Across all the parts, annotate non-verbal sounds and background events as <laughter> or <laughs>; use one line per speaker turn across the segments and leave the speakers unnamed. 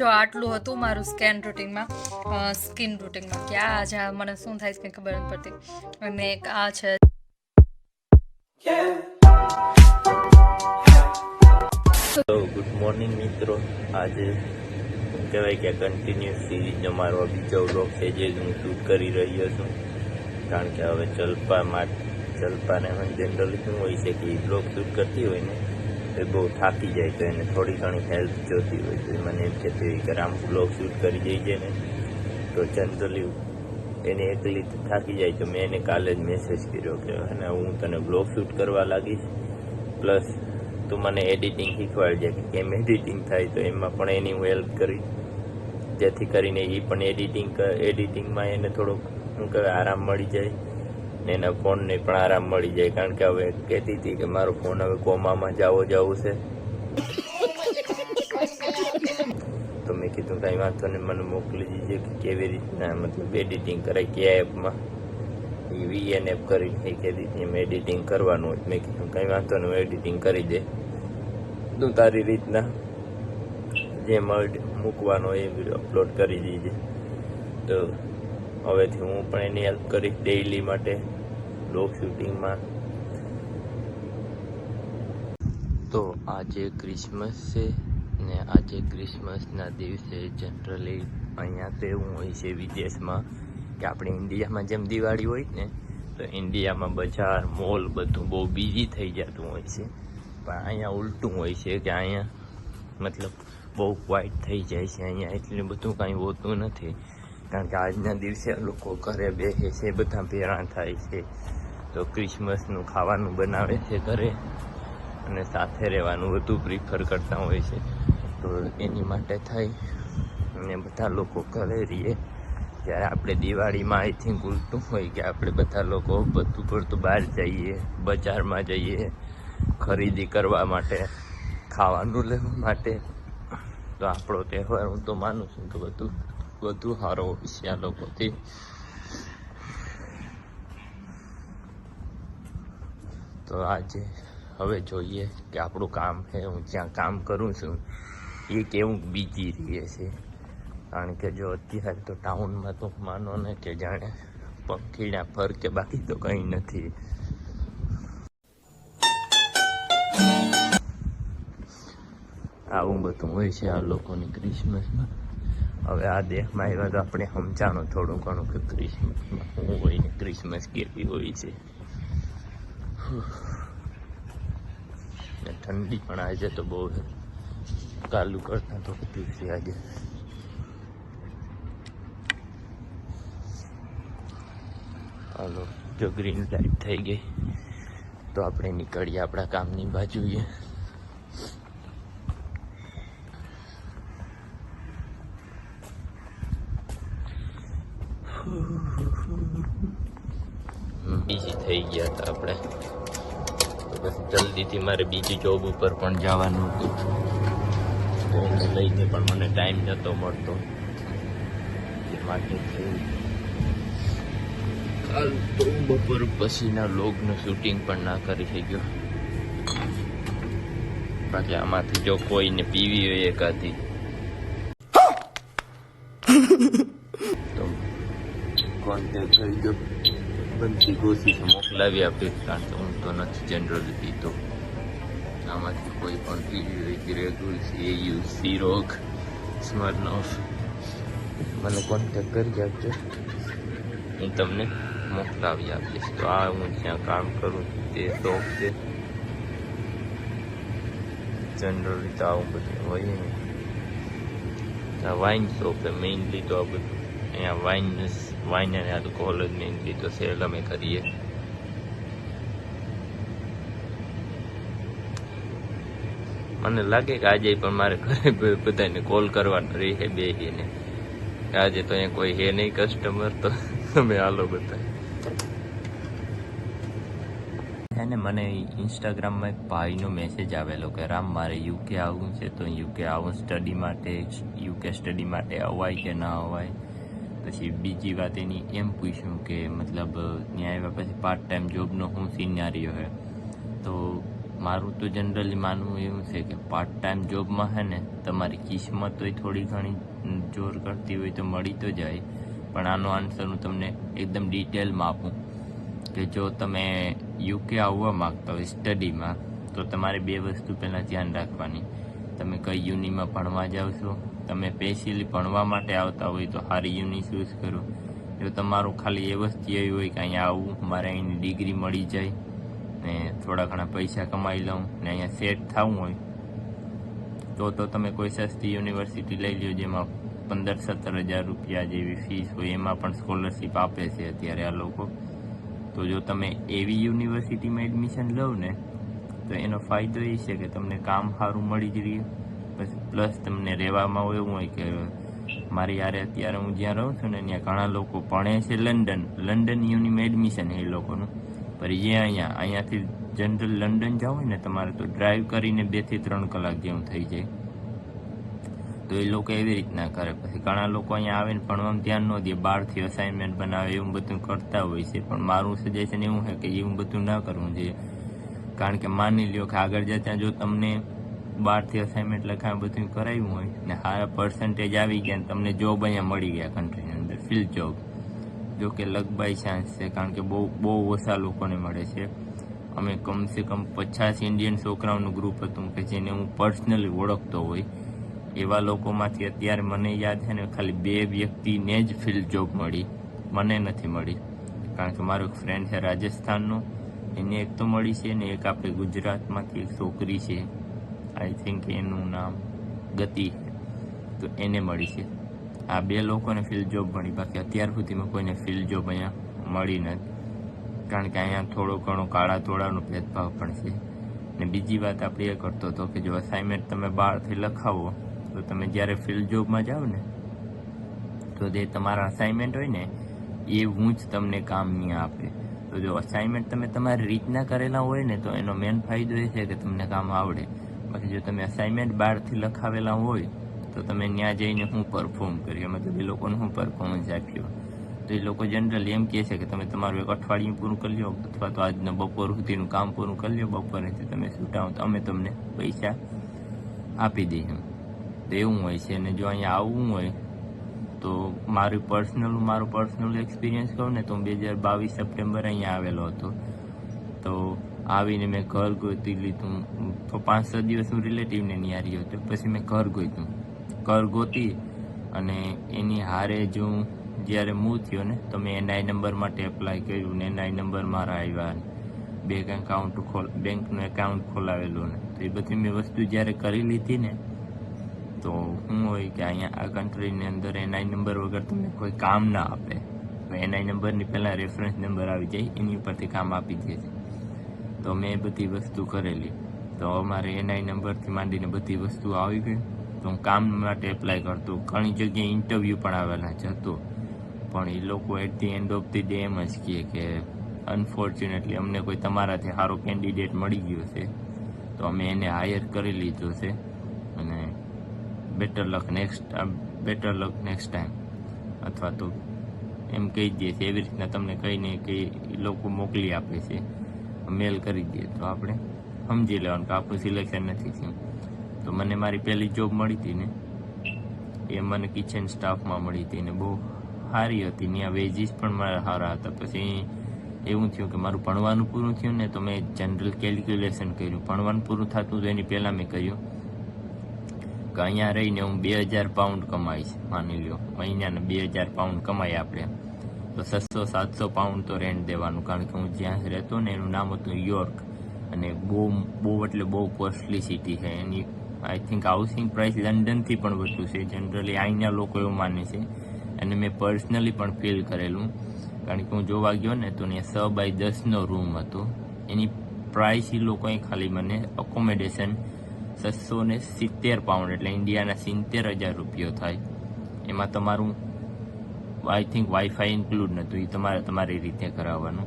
જો આટલું હતું મારું સ્કેન રૂટિનમાં સ્કિન રૂટિનમાં કે આ આજે મને શું થાય છે કંઈ ખબર નથી પડતી. અને એક આ છે.
ગુડ મોર્નિંગ મિત્રો. આજે શું કહેવાય કે કન્ટિન્યુઅસ સિરીઝનો મારો બીજો વ્લોગ છે જે હું શૂટ કરી રહ્યો છું. કારણ કે હવે ચલપા માટે ચલપાને હવે જનરલી શું હોય છે કે બ્લોગ શૂટ કરતી હોય ને એ બહુ થાકી જાય તો એને થોડી ઘણી હેલ્પ જોતી હોય તો મને એમ કહેતી હોય કે આમ બ્લોગ શૂટ કરી જઈએ ને, તો જનરલી એને એકલી થાકી જાય તો મેં એને કાલે જ મેસેજ કર્યો કે, અને હું તને બ્લોગ શૂટ કરવા લાગીશ. પ્લસ તું મને એડિટિંગ શીખવાડજે. કે કેમ એડિટિંગ થાય તો એમાં પણ એની હું હેલ્પ કરી. જેથી કરીને એ પણ એડિટિંગ એડિટિંગમાં એને થોડોક, શું કહેવાય, આરામ મળી જાય. ને એના ફોનને પણ આરામ મળી જાય. કારણ કે હવે કહેતી હતી કે મારો ફોન હવે કોમામાં જાવો જવું છે. તો મેં કીધું, કાંઈ વાંધો નહીં, મને મોકલી દીજે કે કેવી રીતના, મતલબ એડિટિંગ કરાય, કયા એપમાં એ વીએન એપ કરી એ કહેતી હતી, એમ એડિટિંગ કરવાનું હોય. મેં કીધું, કંઈ વાંધો નહીં એડિટિંગ કરી દે. તું તારી રીતના જે મૂકવાનો એ વીડિયો અપલોડ કરી દીજે. તો હવેથી હું પણ એની હેલ્પ કરીશ ડેઇલી માટે લો શૂટિંગમાં તો આજે ક્રિસમસ છે ને આજે ક્રિસમસના દિવસે જનરલી અહીંયા એવું હોય છે વિદેશમાં કે આપણે ઇન્ડિયામાં જેમ દિવાળી હોય ને, તો ઇન્ડિયામાં બજાર મોલ બધું બહુ બિઝી થઈ જતું હોય છે. પણ અહીંયા ઉલટું હોય છે કે અહીંયા મતલબ બહુ ક્વાઇટ થઈ જાય છે, અહીંયા એટલું બધું કાંઈ હોતું નથી. કારણ કે આજના દિવસે લોકો ઘરે બેસે છે, બધા ભેરા થાય છે. તો ક્રિસમસનું ખાવાનું બનાવે છે ઘરે અને સાથે રહેવાનું વધુ પ્રિફર કરતા હોય છે. તો એની માટે થઈ અને બધા લોકો ઘરે રહીએ. જ્યારે આપણે દિવાળીમાં આઈ થિંક ઉલટું હોય કે આપણે બધા લોકો બધું પડતું બહાર જઈએ, બજારમાં જઈએ, ખરીદી કરવા માટે, ખાવાનું લેવા માટે. તો આપણો તહેવાર હું તો માનું છું કે બધું વધુ સારો છે આ લોકોથી. તો આજે હવે જોઈએ કે આપણું કામ છે, હું જ્યાં કામ કરું છું, એ કેવું બીજી રહે છે. કારણ કે જો અત્યારે તો ટાઉનમાં તો માનો ને કે જાણે પંખીડા ફર કે બાકી તો કંઈ નથી. આવું બધું હોય છે આ લોકોની ક્રિસમસમાં હવે આ દેશમાં એવા તો આપણે સમજાણું થોડું ઘણું કે ક્રિસમસમાં શું હોય ને ક્રિસમસ કેવી હોય છે. ઠંડી પણ આજે તો બહુ કાલું કરતા તો છે આજે. હાલો, જો ગ્રીન લાઈટ થઈ ગઈ, તો આપણે નીકળીએ આપણા કામની બાજુએ. બીજી થઈ ગયા હતા આપણે. બસ જલ્દીથી મારે બીજી જોબ ઉપર પણ જવાનું હતું. તો લઈને પણ મને ટાઈમ નહોતો મળતો. એ માટે. કાલ તો બપોર પછીના લોગનું શૂટિંગ પણ ના કરી શક્યો. બાકી આમાંથી જો કોઈને પીવી હોય એકાદી. <laughs> કોન્ટેક્ટ થઈ ગયો? બનતી કોશિશ મોકલાવી આપીશ કારણ કે હું તો નથી જનરલી પીતો આમાંથી કોઈ પણ પીવી હોય કે રેગુલ સી યુ સી રોગ સ્મરનોફ મને કોન્ટેક્ટ કરી આપજો હું તમને મોકલાવી આપીશ તો આ હું જ્યાં કામ કરું છું તે શોપ છે જનરલી તો આવું બધું હોય ને આ વાઇન શોપ છે મેઇનલી તો આ બધું અહીંયા વાઇન વાઇન અને આલ્કોહોલ જ તો સેલ અમે કરીએ. મને લાગે કે આજે પણ મારે ઘરે બ- બધાને કોલ કરવાનો રહે બેસીને આજે તો અહીંયા કોઈ હે નહીં કસ્ટમર તો તમે હાલો બધા હે ને, મને ઇન્સ્ટાગ્રામમાં એક ભાઈનો મેસેજ આવેલો કે, રામ, મારે યુકે આવવું છે, તો યુકે આવું સ્ટડી માટે યુકે સ્ટડી માટે અવાય કે ના અવાય? પછી બીજી વાત એની એમ પૂછ્યું કે મતલબ ત્યાં આવ્યા પછી પાર્ટ ટાઈમ જોબનો શું સિનારીઓ છે તો મારું તો જનરલી માનવું એવું છે કે પાર્ટ ટાઈમ જોબમાં છે ને, તમારી કિસ્મત હોય થોડી ઘણી જોર કરતી હોય તો મળી તો જાય, પણ આનો આન્સર હું તમને એકદમ ડિટેલમાં આપું કે જો તમે યુકે આવવા માગતા હોય સ્ટડીમાં તો તમારે બે વસ્તુ પહેલાં ધ્યાન રાખવાની. તમે કઈ યુનિમાં ભણવા જાઓ છો તમે સ્પેશિયલી ભણવા માટે આવતા હોય તો સારી યુનિ ચૂઝ કરો. જો તમારું ખાલી એ વસ્તુ એવી હોય કે અહીંયા આવું, મારે અહીંની ડિગ્રી મળી જાય ને થોડા ઘણા પૈસા કમાઈ લઉં ને અહીંયા સેટ થવું હોય, તો તો તમે કોઈ સસ્તી યુનિવર્સિટી લઈ લ્યો જેમાં પંદર સત્તર હજાર રૂપિયા જેવી ફીસ હોય, એમાં પણ સ્કોલરશિપ આપે છે અત્યારે આ લોકો. તો જો તમે એવી યુનિવર્સિટીમાં એડમિશન લો ને, તો એનો ફાયદો એ છે કે તમને કામ સારું મળી જ રહ્યું. પ્લસ તમને રહેવામાં એવું હોય કે મારી યારે અત્યારે હું જ્યાં રહું છું ને ત્યાં ઘણા લોકો ભણે છે લંડન. લંડન યુનિમાં એડમિશન એ લોકોનું. પણ જે અહીંયા, અહીંયાથી જનરલ લંડન જાઓ હોય ને તમારે તો ડ્રાઈવ કરીને બેથી ત્રણ કલાક જેવું થઈ જાય. તો એ લોકો એવી રીતના કરે. પછી ઘણા લોકો અહીંયા આવે ને ભણવામાં ધ્યાન ન દે, બહારથી અસાઇનમેન્ટ બનાવે એવું બધું કરતા હોય છે. પણ મારું સજેશન એવું છે કે એવું બધું ના કરવું જોઈએ. કારણ કે માની લ્યો કે આગળ જતાં જો તમને બહારથી અસાઇનમેન્ટ લખાય બધું કરાવ્યું હોય ને સારા પર્સન્ટેજ આવી ગયા તમને જોબ અહીંયા મળી ગયા કન્ટ્રીની અંદર ફિલ્ડ જોબ જો કે બાય ચાન્સ છે, કારણ કે બહુ બહુ ઓછા લોકોને મળે છે. અમે કમસે કમ પચાસ ઇન્ડિયન છોકરાઓનું ગ્રુપ હતું કે જેને હું પર્સનલી ઓળખતો હોય. એવા લોકોમાંથી અત્યારે મને યાદ છે ને ખાલી બે વ્યક્તિને જ ફિલ્ડ જોબ મળી. મને નથી મળી. કારણ કે મારો એક ફ્રેન્ડ છે રાજસ્થાનનો. એને એક તો મળી છે ને એક આપણે ગુજરાતમાંથી એક છોકરી છે. આઈ થિંક એનું નામ ગતિ તો એને મળી છે. આ બે લોકોને ફિલ્ડ જોબ મળી, બાકી અત્યાર સુધીમાં કોઈને ફિલ્ડ જોબ અહીંયા મળી નથી. કારણ કે અહીંયા થોડો ઘણો કાળા તોળાનો ભેદભાવ પણ છે. ને બીજી વાત આપણે એ કરતો હતો કે જો અસાઇનમેન્ટ તમે બહારથી લખાવો, તો તમે જ્યારે ફિલ્ડ જોબમાં જાઓ ને, તો જે તમારા અસાઇનમેન્ટ હોય ને, એ હું જ તમને કામ નહીં આપે. તો જો અસાઇનમેન્ટ તમે તમારી રીતના કરેલા હોય ને, તો એનો મેન ફાયદો એ છે કે તમને કામ આવડે. બાકી જો તમે અસાઇનમેન્ટ બહારથી લખાવેલા હોય, તો તમે ત્યાં જઈને હું પરફોર્મ કર્યો મતલબ એ લોકોને હું પરફોર્મન્સ આપ્યો. તો એ લોકો જનરલી એમ કહે છે કે તમે તમારું એક અઠવાડિયું પૂરું કરી લો અથવા તો આજના બપોર સુધીનું કામ પૂરું કરી લો બપોરેથી તમે છૂટાવો, તો અમે તમને પૈસા આપી દઈશું તો એવું હોય છે, અને જો અહીંયા આવવું હોય, તો મારું પર્સનલ મારો પર્સનલ એક્સપિરિયન્સ કહું ને, તો હું બે હજાર બાવીસ સપ્ટેમ્બર અહીંયા આવેલો હતો. તો આવીને મેં ઘર ગોતી લીધું. પાંચ છ દિવસ હું રિલેટિવને નિહારી હતો. પછી મેં ઘર ગોત્યું. ઘર ગોતી અને એની હારે જો હું જ્યારે મૂવ થયો ને, તો મેં એનઆઈ નંબર માટે એપ્લાય કર્યું ને એનઆઈ નંબર મારા આવ્યા બેંક એકાઉન્ટ ખોલ બેંકનું એકાઉન્ટ ખોલાવેલું ને. તો એ બધી મેં વસ્તુ જ્યારે કરી લીધી ને, તો શું હોય કે અહીંયા આ કન્ટ્રીની અંદર એનઆઈ નંબર વગર તમને કોઈ કામ ના આપે. એનઆઈ નંબરની પહેલાં રેફરન્સ નંબર આવી જાય, એની ઉપરથી કામ આપી દે છે. તો મેં બધી વસ્તુ કરેલી. તો અમારે એનઆઈ નંબરથી માંડીને બધી વસ્તુ આવી ગઈ. તો હું કામ માટે એપ્લાય કરતો. ઘણી જગ્યાએ ઇન્ટરવ્યૂ પણ આવેલા હતો. પણ એ લોકો at the end of the day એમ જ કહે કે અનફોર્ચ્યુનેટલી અમને કોઈ તમારાથી સારો કેન્ડિડેટ મળી ગયો છે. તો અમે એને હાયર કરી લીધો છે. અને better luck next better luck next time અથવા તો એમ કહી દે છે, એવી રીતના તમને કહીને કે લોકો મોકલી આપે છે. મેલ કરી દઈએ તો આપણે સમજી લેવાનું કે આપણું સિલેક્શન નથી થયું. તો મને મારી પહેલી જોબ મળી હતી ને, એ મને કિચન સ્ટાફમાં મળી હતી ને બહુ સારી હતી. ત્યાં વેજીસ પણ મારા સારા હતા. પછી એવું થયું કે મારું ભણવાનું પૂરું થયું ને, તો મેં જનરલ કેલ્ક્યુલેશન કર્યું. ભણવાનું પૂરું થતું તો એની પહેલાં મેં કહ્યું કે અહીંયા રહીને હું બે હજાર પાઉન્ડ કમાઈશ, માની લ્યો. મહિનાના બે હજાર પાઉન્ડ કમાઈ આપણે. તો છસો સાતસો પાઉન્ડ તો રેન્ટ દેવાનું. કારણ કે હું જ્યાં રહેતો ને એનું નામ હતું યોર્ક અને બહુ બહુ એટલે બહુ કોસ્ટલી સિટી છે. એની આઈ થિંક હાઉસિંગ પ્રાઇસ લંડનથી પણ વધુ છે. જનરલી અહીંના લોકો એવું માને છે. અને મેં પર્સનલી પણ ફીલ કરેલું. કારણ કે હું જોવા ગયો ને તો ત્યાં છ બાય દસનો રૂમ હતો. એની પ્રાઇસ એ લોકોએ ખાલી મને અકોમોડેશન છસો ને સિત્તેર પાઉન્ડ એટલે ઇન્ડિયાના સિત્તેર હજાર રૂપિયો થાય. એમાં તમારું આઈ થિંક વાઈફાઈ ઇન્ક્લુડ નહોતું એ તમારે તમારી રીતે કરાવવાનું.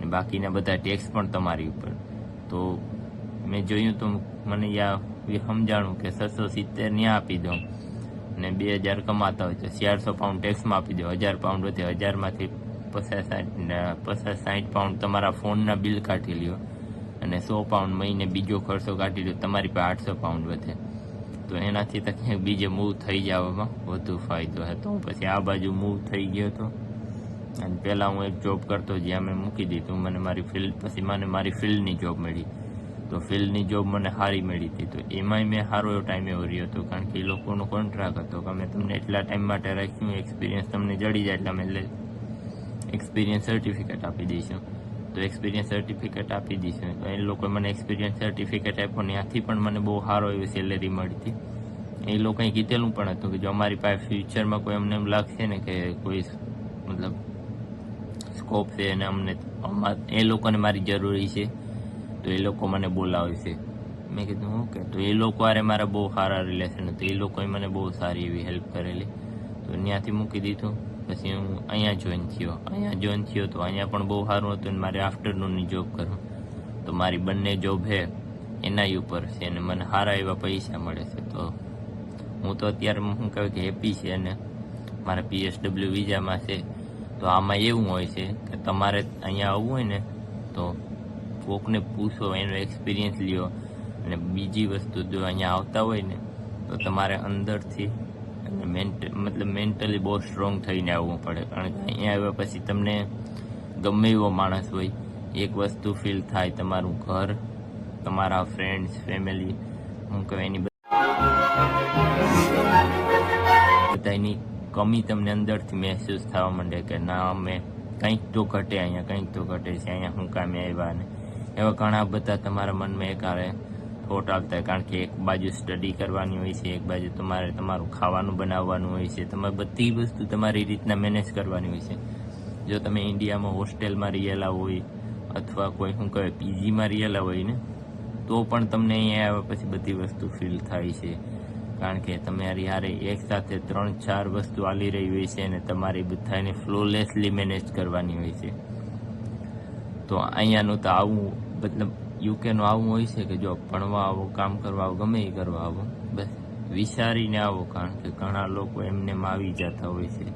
ને બાકીના બધા ટેક્સ પણ તમારી ઉપર. તો મેં જોયું તો મને યા સમજાણું કે છસો સિત્તેર ત્યાં આપી દઉં ને બે હજાર કમાતા હોય તો ચારસો પાઉન્ડ ટેક્સમાં આપી દો. હજાર પાઉન્ડ વધે, હજારમાંથી પચાસ સાઠ પચાસ સાઠ પાઉન્ડ તમારા ફોનના બિલ કાઢી લ્યો. અને સો પાઉન્ડ મહિને બીજો ખર્ચો કાઢી લો તમારી પાસે આઠસો પાઉન્ડ વધે. તો એનાથી તો ક્યાંક બીજે મૂવ થઈ જવામાં વધુ ફાયદો હતો. પછી આ બાજુ મૂવ થઈ ગયો હતો. અને પહેલાં હું એક જોબ કરતો જ્યાં મેં મૂકી દીધું. મને મારી ફિલ્ડ પછી મને મારી ફિલ્ડની જોબ મળી. તો ફિલ્ડની જોબ મને સારી મળી હતી. તો એમાંય મેં સારો એવો ટાઈમ એવો રહ્યો હતો. કારણ કે એ લોકોનો કોન્ટ્રાક્ટ હતો કે અમે તમને એટલા ટાઈમ માટે રાખ્યું એક્સપિરિયન્સ તમને જડી જાય એટલે અમે એટલે એક્સપિરિયન્સ સર્ટિફિકેટ આપી દઈશું. તો એક્સપિરિયન્સ સર્ટિફિકેટ આપી દઈશું તો એ લોકોએ મને એક્સપિરિયન્સ સર્ટિફિકેટ આપ્યો ને ત્યાંથી પણ મને બહુ સારો એવી સેલેરી મળી હતી એ લોકોએ કીધેલું પણ હતું કે જો અમારી પાસે ફ્યુચરમાં કોઈ અમને એમ લાગશે ને કે કોઈ મતલબ સ્કોપ છે અને અમને અમા- એ લોકોને મારી જરૂરી છે, તો એ લોકો મને બોલાવે છે મેં કીધું, ઓકે. તો એ લોકો આરે મારા બહુ સારા રિલેશન હતું. એ લોકોએ મને બહુ સારી એવી હેલ્પ કરેલી. તો ત્યાંથી મૂકી દીધું. પછી હું અહીંયા જોઈન થયો. અહીંયા જોઈન થયો તો અહીંયા પણ બહુ સારું હતું અને મારે આફ્ટરનૂનની જોબ કરું. તો મારી બંને જોબ છે એના ઉપર છે અને મને સારા એવા પૈસા મળે છે. તો હું તો અત્યારે હું કહ્યું કે હેપી છે અને મારા પીએસડબલ્યુ વિઝામાં છે. તો આમાં એવું હોય છે કે તમારે અહીંયા આવવું હોય ને તો કોકને પૂછો, એનો એક્સપિરિયન્સ લ્યો અને બીજી વસ્તુ જો અહીંયા આવતા હોય ને તો તમારે અંદરથી અને મેન્ટ મતલબ મેન્ટલી બહુ સ્ટ્રોંગ થઈને આવવું પડે. કારણ કે અહીંયા આવ્યા પછી તમને ગમે એવો માણસ હોય, એક વસ્તુ ફીલ થાય તમારું ઘર, તમારા ફ્રેન્ડ્સ ફેમિલી હું કહું એની બધાની કમી તમને અંદરથી મહેસૂસ થવા માંડે કે ના, અમે કંઈક તો ઘટે અહીંયા, કંઈક તો ઘટે છે, અહીંયા હું કામે આવ્યા ને એવા ઘણા બધા તમારા મનમાં એક થોટ આવતા હોય. કારણ કે એક બાજુ સ્ટડી કરવાની હોય છે, એક બાજુ તમારે તમારું ખાવાનું બનાવવાનું હોય છે. તમારે બધી વસ્તુ તમારી રીતના મેનેજ કરવાની હોય છે. જો તમે ઇન્ડિયામાં હોસ્ટેલમાં રહેલા હોય અથવા કોઈ શું કહેવાય પીજીમાં રહેલા હોય ને, તો પણ તમને અહીંયા આવ્યા પછી બધી વસ્તુ ફીલ થાય છે. કારણ કે તમારી હારે એક સાથે ત્રણ ચાર વસ્તુ આલી રહી હોય છે અને તમારી બધાને ફ્લોલેસલી મેનેજ કરવાની હોય છે. તો અહીંયાનું તો આવું મતલબ યુકેનું આવું હોય છે કે જો ભણવા આવો, કામ કરવા આવો, ગમે એ કરવા આવો, બસ. વિચારીને આવો, કારણ કે ઘણા લોકો એમને આવી જતા હોય છે.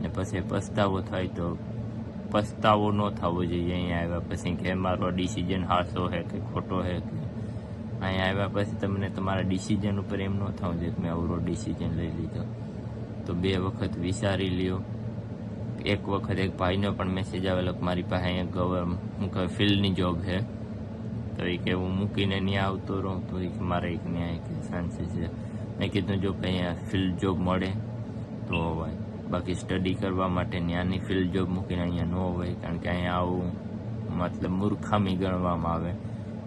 ને પછી પસ્તાવો થાય તો પસ્તાવો ન થવો જોઈએ. અહીંયા આવ્યા પછી કે મારો ડિસિઝન હાસો છે કે ખોટો છે કે. અહીંયા આવ્યા પછી તમને તમારા ડિસિઝન ઉપર એમ ન થવું જોઈએ કે મેં અવરો ડિસિઝન લઈ લીધો. તો બે વખત વિચારી લ્યો. એક વખત એક ભાઈનો પણ મેસેજ આવેલો કે મારી પાસે અહીંયા ગવર્મ હું ફિલ્ડની જોબ છે તો એ કે હું મૂકીને ત્યાં આવતો રહું તો એ કે મારે એક ન્યાય કે ચાન્સીસ છે. મેં કીધું, જો કે અહીંયા ફિલ્ડ જોબ મળે તો હોય. બાકી સ્ટડી કરવા માટે ત્યાંની ફિલ્ડ જોબ મૂકીને અહીંયા ન હોય, કારણ કે અહીંયા આવું મતલબ મૂર્ખામી ગણવામાં આવે.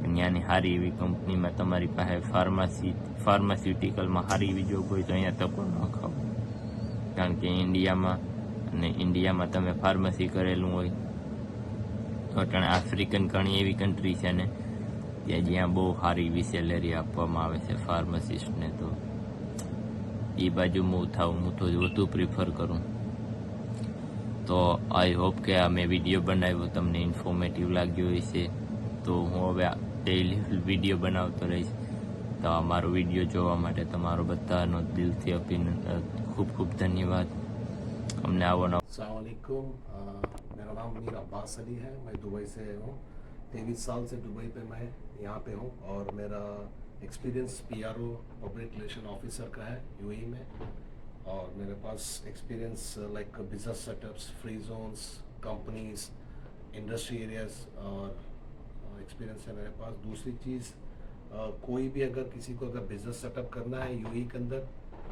ત્યાંની સારી એવી કંપનીમાં તમારી પાસે ફાર્માસી ફાર્માસ્યુટિકલમાં સારી એવી જોબ હોય તો અહીંયા તકો ન ખાવ કારણ કે ઇન્ડિયામાં અને ઇન્ડિયામાં તમે ફાર્મસી કરેલું હોય તો અટાણે આફ્રિકન ઘણી એવી કન્ટ્રી છે ને ત્યાં જ્યાં બહુ સારી એવી સેલેરી આપવામાં આવે છે ફાર્માસિસ્ટને તો એ બાજુ મૂવ થાવ હું તો વધુ પ્રિફર કરું તો આઈ હોપ કે આ મેં વિડીયો બનાવ્યો તમને ઇન્ફોર્મેટિવ લાગ્યો હશે તો હું હવે ડેઈલી વિડીયો બનાવતો રહીશ તો આ મારો વિડીયો જોવા માટે તમારો બધાનો દિલથી અભિનંદન ખૂબ ખૂબ ધન્યવાદ અમને આવો નવો
अलकुम मेरा नाम मीर अब्बास अली है मैं दुबई से हूँ तेईस साल से दुबई पे मैं यहाँ पे हूँ और मेरा experience PRO public relation officer का है यूएई में। और मेरे पास experience like business setups free zones companies industry areas और एक्सपीरियंस है मेरे पास। दूसरी चीज़ कोई भी अगर किसी को अगर बिज़नेस सेटअप करना है यूएई के अंदर,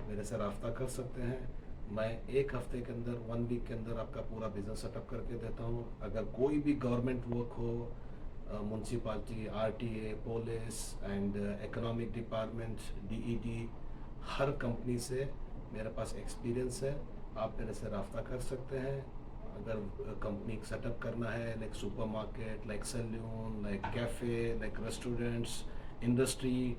मेरे से रब्ता कर सकते हैं। मैं एक हफ़्ते के अंदर वन वीक के अंदर आपका पूरा बिज़नेस सेटअप करके देता हूँ। अगर कोई भी गवर्नमेंट वर्क हो municipality RTA police and economic department DED her company से मेरे पास एक्सपीरियंस है। आप मेरे से रब्ता कर सकते हैं। अगर कंपनी सेटअप करना है like super market like salon like cafe like restaurants industry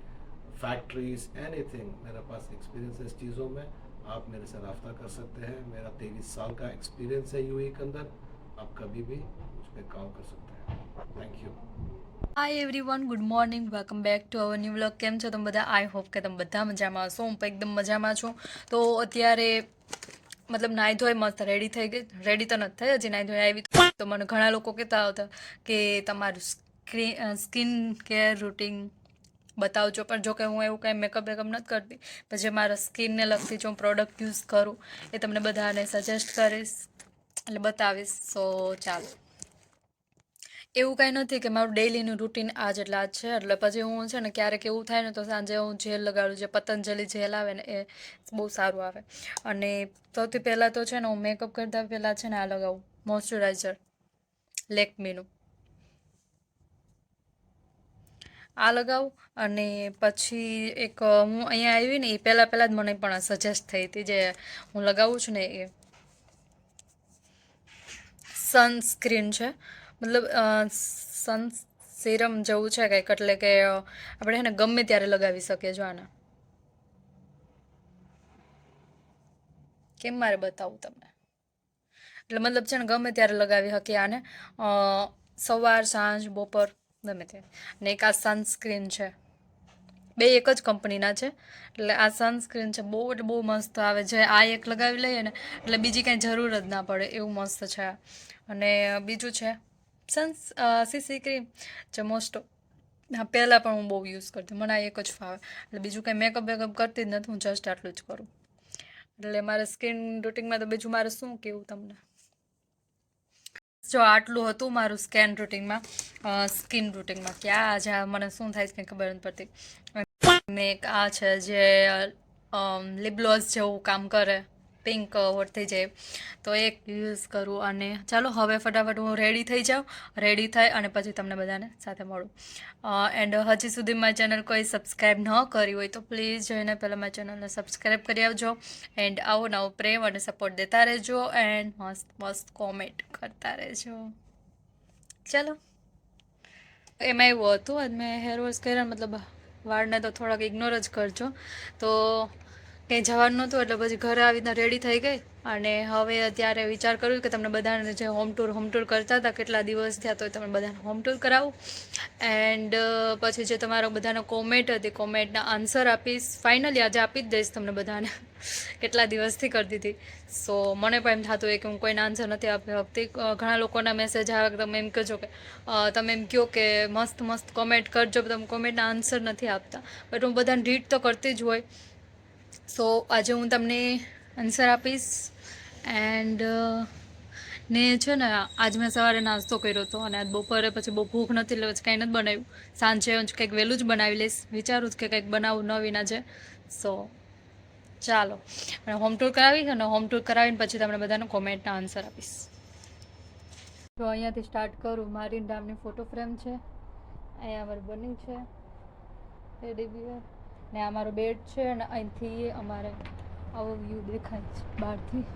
factories anything मेरे पास एक्सपीरियंस है इस चीज़ों में, आप मेरे से रब्ता कर सकते हैं। मेरा तेईस साल का एक्सपीरियंस है यूएई के अंदर। आप कभी भी मुझ पर काम कर सकते हैं। Thank you
hi everyone good morning welcome back to our new vlog કેમ છો તમે બધા? આઈ હોપ કે તમે બધા મજામાં હશો. હું એકદમ મજામાં છું. તો અત્યારે મતલબ નાહી ધોઈ મસ્ત રેડી થઈ ગઈ. રેડી તો નથી થઈ હજી નાહી ધોઈ આવી. તો મને ઘણા લોકો કહેતા હતા કે તમારું સ્ક્રીન સ્કિન કેર રૂટીન બતાવજો. પણ જોકે હું એવું કાંઈ મેકઅપ બેકઅપ નથી કરતી. પછી મારા સ્કિનને લગતી જો હું પ્રોડક્ટ યુઝ કરું, એ તમને બધાને સજેસ્ટ કરીશ. એટલે બતાવીશ. સો ચાલો. એવું કાંઈ નથી કે મારું ડેઈલીનું રૂટીન આ જેટલા જ છે. એટલે પછી હું છે ને ક્યારેક એવું થાય ને તો સાંજે હું જેલ લગાડું, જે પતંજલિ જેલ આવે ને એ બહુ સારું આવે. અને સૌથી પહેલાં તો છે ને હું મેકઅપ કરતાં પહેલાં છે ને આ લગાવું મોઇશ્ચરાઇઝર લેકમીનું આ લગાવું અને પછી એક હું અહીંયા આવી ને એ પહેલાં પહેલાં જ મને પણ સજેસ્ટ થઈ હતી જે હું લગાવું છું ને એ. સનસ્ક્રીન છે. મતલબ સન સિરમ જેવું છે કંઈક, એટલે કે આપણે એને ગમે ત્યારે લગાવી શકીએ, જો આને. કેમ મારે બતાવું તમને? એટલે મતલબ છે ને, ગમે ત્યારે લગાવી શકીએ આને. સવાર, સાંજ, બપોર, ગમે તે. ને એક આ સનસ્ક્રીન છે. બે એક જ કંપનીના છે. એટલે આ સનસ્ક્રીન છે, બહુ એટલે બહુ મસ્ત આવે. છે આ એક લગાવી લઈએ ને, એટલે બીજી કાંઈ જરૂર જ ના પડે. એવું મસ્ત છે અને બીજું છે સન્સ સીસી ક્રીમ જે મોસ્ટ હા, પહેલાં પણ હું બહુ યુઝ કરતી, મને એક જ ફાવે. એટલે બીજું કંઈ મેકઅપ મેકઅપ કરતી જ નથી, હું જસ્ટ આટલું જ કરું. એટલે મારે સ્કિન રૂટિનમાં તો બીજું મારે શું કહેવું તમને? જો આટલું હતું મારું સ્કેન રૂટિનમાં સ્કિન રૂટિનમાં કે આ આજે મને શું થાય છે કંઈ ખબર નથી પડતી. મેં આ છે જે લિપગ્લોસ જેવું કામ કરે. પિંક વોટ થઈ જાય. તો એક યુઝ કરું અને ચાલો હવે ફટાફટ હું રેડી થઈ જાઉં. રેડી થાય અને પછી તમને બધાને સાથે મળું. એન્ડ હજી સુધી મારી ચેનલ કોઈ સબસ્ક્રાઈબ ન કરી હોય તો પ્લીઝ જોઈને પહેલાં મારી ચેનલને સબસ્ક્રાઈબ કરી આવજો. એન્ડ આવો નવો પ્રેમ અને સપોર્ટ દેતા રહેજો એન્ડ મસ્ત મસ્ત કોમેન્ટ કરતા રહેજો. ચાલો. એમાં એવું હતું અને મેં હેર વોશ કર્યા મતલબ વાળને તો થોડાક ઇગ્નોર જ કરજો. તો કંઈ જવાનું નહોતું, એટલે પછી ઘરે આવી રીતના રેડી થઈ ગઈ. અને હવે અત્યારે વિચાર કર્યું કે તમને બધાને જે હોમ ટૂર હોમ ટૂર કરતા હતા, કેટલા દિવસ થયા તો તમને બધાને હોમ ટૂર કરાવું. એન્ડ પછી જે તમારો બધાનો કોમેન્ટ હતી કોમેન્ટના આન્સર આપીશ. ફાઇનલી આજે આપી જ દઈશ તમને બધાને. કેટલા દિવસથી કરતી હતી. સો મને પણ એમ થતું હોય કે હું કોઈને આન્સર નથી આપી શકતી ઘણા લોકોના મેસેજ આવે કે તમે એમ કહેજો કે તમે એમ કહો કે મસ્ત મસ્ત કોમેન્ટ કરજો તમે કોમેન્ટના આન્સર નથી આપતા. બટ હું બધાને રીડ તો કરતી જ હોય. સો આજે હું તમને આન્સર આપીશ. એન્ડ ને છે ને, આજ મેં સવારે નાસ્તો કર્યો હતો અને આજ બપોરે પછી બહુ ભૂખ નથી એટલે પછી કાંઈ નથી બનાવ્યું. સાંજે હું કંઈક વહેલું જ બનાવી લઈશ. વિચારું જ કે કંઈક બનાવું નવીન આજે. સો, ચાલો. અને હોમ ટૂર કરાવી અને હોમ ટૂર કરાવીને પછી તમને બધાને કોમેન્ટના આન્સર આપીશ. તો અહીંયાથી સ્ટાર્ટ કરું. મારી નામની ફોટો ફ્રેમ છે. અહીંયા અમારી બની છે. રેડી ને અમારો બેડ છે અને અહીંથી અમારે આવો વ્યૂ દેખાય છે બહારથી.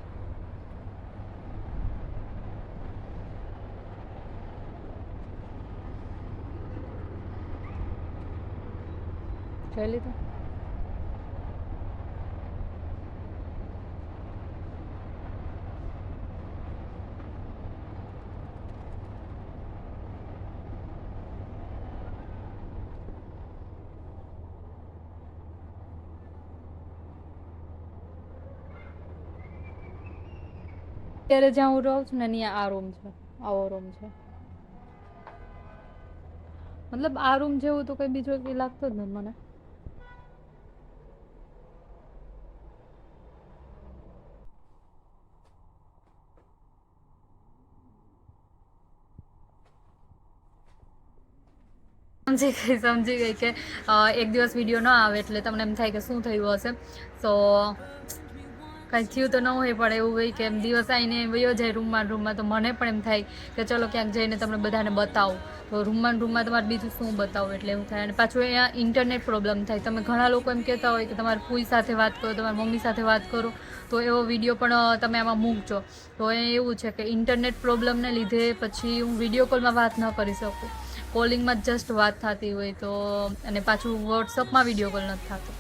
જોઈ લીધું? અત્યારે જ્યાં હું રહું છું ને ત્યાં આ રૂમ છે, આવો રૂમ છે. મતલબ આ રૂમ જેવું તો કઈ બીજો કંઈ લાગતો જ નથી મને. સમજી ગઈ સમજી ગઈ કે એક દિવસ વીડિયો ન આવે એટલે તમને એમ થાય કે શું થયું હશે. સો કાંઈ થયું તો ન હોય, પણ એવું હોય કે એમ દિવસ આવીને વયો જાય રૂમમાં રૂમમાં, તો મને પણ એમ થાય કે ચલો ક્યાંક જઈને તમને બધાને બતાવો. તો રૂમમાં રૂમમાં તમારે બીજું શું બતાવો? એટલે એવું થાય. અને પાછું અહીંયા ઇન્ટરનેટ પ્રોબ્લેમ થાય. તમે ઘણા લોકો એમ કહેતા હોય કે તમારે ફૂઈ સાથે વાત કરો, તમારી મમ્મી સાથે વાત કરો, તો એવો વીડિયો પણ તમે આમાં મૂકજો. તો એ એવું છે કે ઇન્ટરનેટ પ્રોબ્લેમને લીધે પછી હું વીડિયો કોલમાં વાત ન કરી શકું. કોલિંગમાં જસ્ટ વાત થતી હોય તો, અને પાછું વોટ્સઅપમાં વીડિયો કોલ નથી થતો.